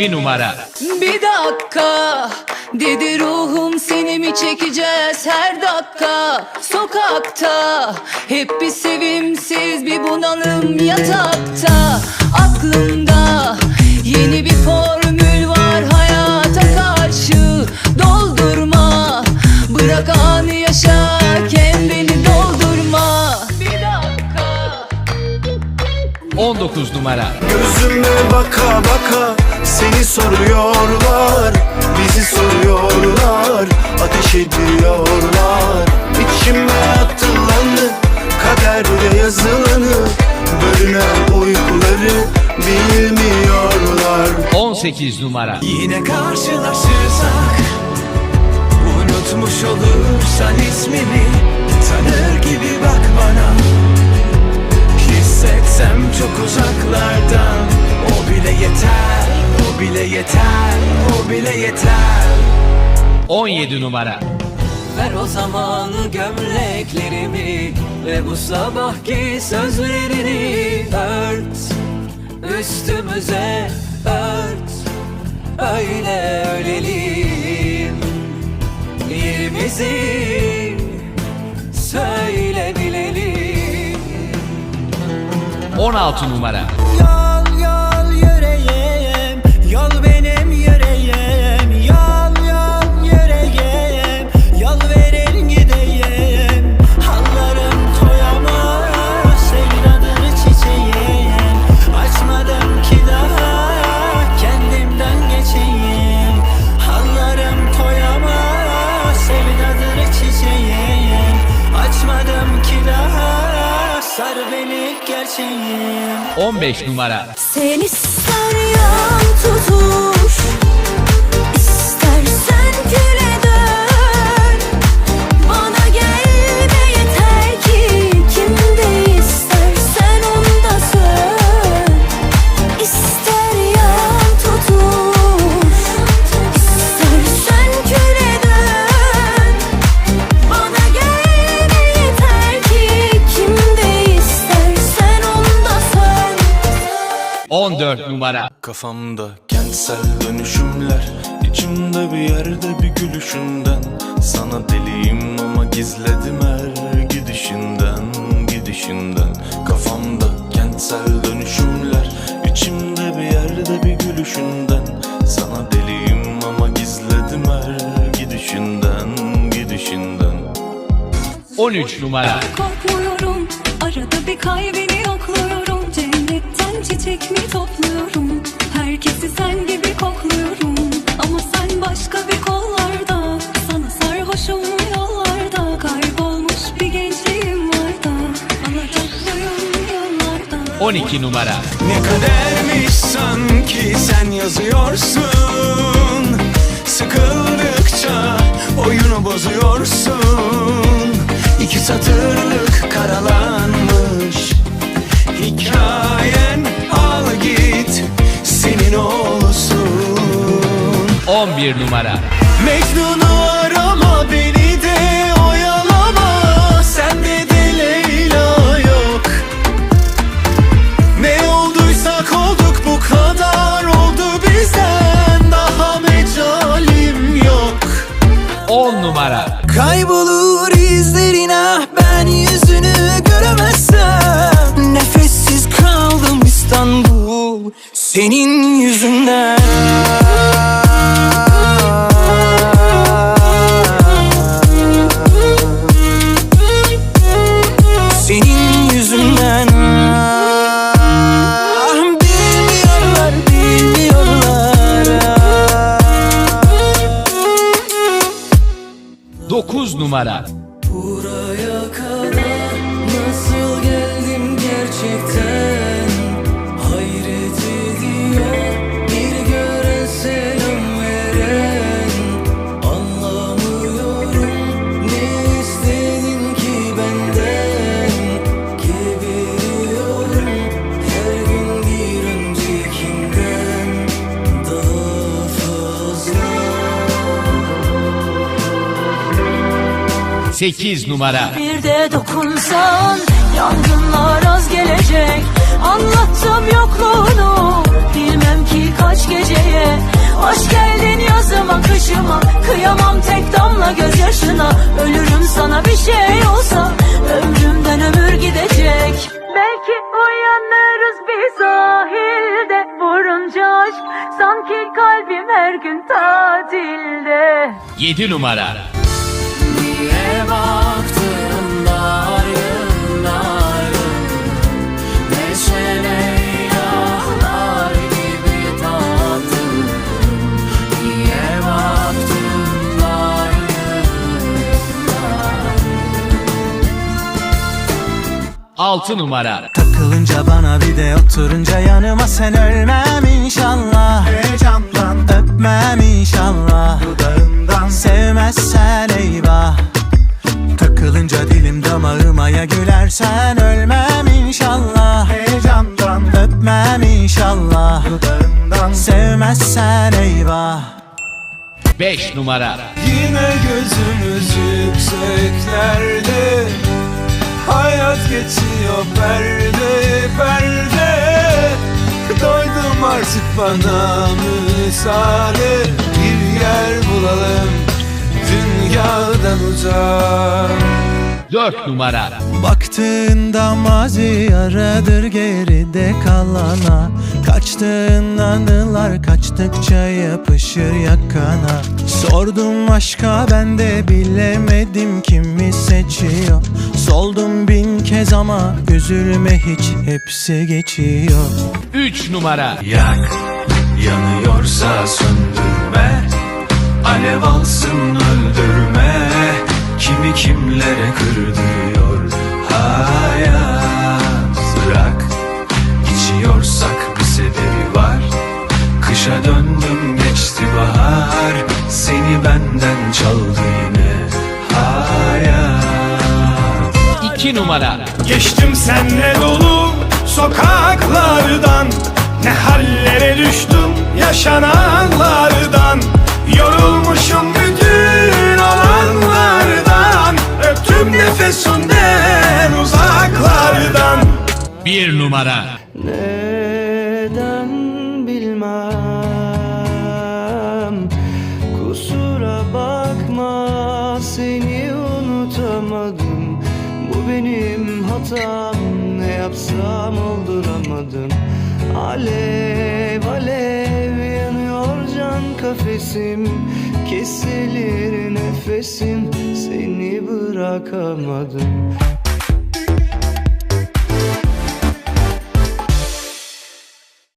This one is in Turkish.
20 numara. Bir dakika. Dedi ruhum seni mi çekeceğiz her dakika? Sokakta hep bir sevimsiz bir bunalım yatakta. Aklımda yeni bir formül var hayata karşı. Doldurma bırak anı yaşa kendini doldurma. Bir dakika. 19 numara. Gözüme baka baka seni soruyorlar Bizi soruyorlar ateş ediyorlar İçime atılanı kaderde yazılanı Bölünen uykuları bilmiyorlar 18 numara. Yine karşılaşırsak Unutmuş olursan ismimi 17 numara. Ver o zaman gömleklerimi Ve bu sabahki sözlerini ört Üstümüze ört Öyle ölelim Yerimizi Söyle bilelim 16 numara. Yol gerçeğim 15 numara. Sen ister yan 14 numara. Kafamda kentsel dönüşümler içimde bir yerde bir gülüşünden. Sana deliyim ama gizledim her gidişinden Gidişinden. Kafamda kentsel dönüşümler içimde bir yerde bir gülüşünden. Sana deliyim ama gizledim her gidişinden Gidişinden. 13 numara. Korkmuyorum 12 numara. Ne kadermiş sanki sen yazıyorsun Sıkıldıkça oyunu bozuyorsun İki satırlık karalanmış Hikayen al git senin olsun 11 numara. Mecnun'u senin yüzünden. Senin yüzünden. Ah, Bilmiyorlar, bilmiyorlar. 9 numara. 8 numara. Bir de dokunsan yangınlar az gelecek. Anlattım yokluğunu bilmem ki kaç geceye. Hoş geldin yazıma kışıma Kıyamam tek damla gözyaşına. Ölürüm sana bir şey olsa Ömrümden ömür gidecek. Belki uyanırız bir sahilde Vurunca aşk sanki kalbim her gün tatilde 7 numara Gibi Niye dargın 6 numara. Takılınca bana bir de oturunca yanıma sen ölmem inşallah. Heyecandan. Öpmem inşallah. Dudağından. Sevmezsen eyvah Takılınca dilim damağıma ya gülersen ölmem inşallah. Heyecandan öpmem inşallah. Dudağından. Sevmezsen eyvah. 5 numara. Yine gözümüz yükseklerde. Hayat geçiyor perde perde. Doydum artık bana müsaade. Bir yer bulalım dünyadan uzak. 4 numara. Baktığında mazi aradır geride kalana. Kaçtığın anılar kaçtıkça yapışır yakana. Sordum aşka ben de bilemedim kimi seçiyor. Soldum bin kez ama üzülme hiç hepsi geçiyor. 3 numara. Yak, yanıyorsa söndürme Alev alsın öldürme. Kimi kimlere kırdırıyor hayat? Bırak, içiyorsak bir sebebi var. Kışa döndüm geçti bahar. Seni benden çaldı yine hayat. 2 numara. Geçtim senle dolu sokaklardan. Ne hallere düştüm yaşananlardan 1 numara. Neden bilmem? Kusura bakma seni unutamadım. Bu benim hatam ne yapsam olduramadım. Alev alev yanıyor can kafesim. Kesilir nefesim seni bırakamadım